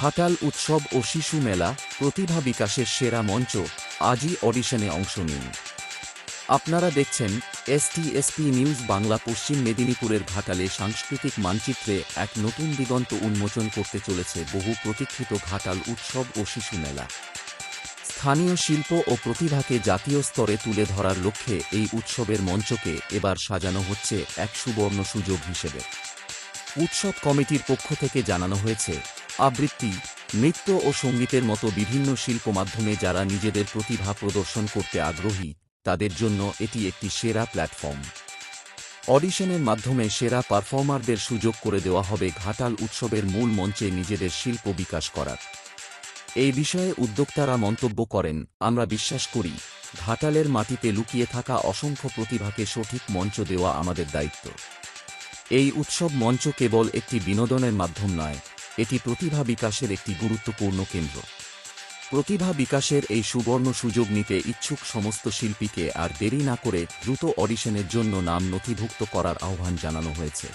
ঘাটাল উৎসব ও শিশু মেলা, প্রতিভা বিকাশের সেরা মঞ্চ, আজই অডিশনে অংশ নিন। আপনারা দেখছেন এসটিএসপি নিউজ বাংলা পশ্চিম মেদিনীপুরের ঘাটালে সাংস্কৃতিক মানচিত্রে এক নতুন দিগন্ত উন্মোচন করতে চলেছে বহু প্রতীক্ষিত ঘাটাল উৎসব ও শিশু মেলা। স্থানীয় শিল্প ও প্রতিভাকে জাতীয় স্তরে তুলে ধরার লক্ষ্যে এই উৎসবের মঞ্চকে এবার সাজানো হচ্ছে এক সুবর্ণ সুযোগ হিসেবে। উৎসব কমিটির পক্ষ থেকে জানানো হয়েছে আবৃত্তি, নৃত্য ও সঙ্গীতের মতো বিভিন্ন শিল্প মাধ্যমে যারা নিজেদের প্রতিভা প্রদর্শন করতে আগ্রহী, তাদের জন্য এটি একটি সেরা প্ল্যাটফর্ম। অডিশনের মাধ্যমে সেরা পারফর্মারদের সুযোগ করে দেওয়া হবে ঘাটাল উৎসবের মূল মঞ্চে নিজেদের শিল্প বিকাশ করার। এই বিষয়ে উদ্যোক্তারা মন্তব্য করেন, আমরা বিশ্বাস করি, ঘাটালের মাটিতে লুকিয়ে থাকা অসংখ্য প্রতিভাকে সঠিক মঞ্চ দেওয়া আমাদের দায়িত্ব। এই উৎসব মঞ্চ কেবল একটি বিনোদনের মাধ্যম নয় এটি প্রতিভা বিকাশের একটি গুরুত্বপূর্ণ কেন্দ্র। প্রতিভা বিকাশের এই সুবর্ণ সুযোগ নিতে ইচ্ছুক সমস্ত শিল্পীকে আর দেরি না করে দ্রুত অডিশনের জন্য নাম নথিভুক্ত করার আহ্বান জানানো হয়েছে।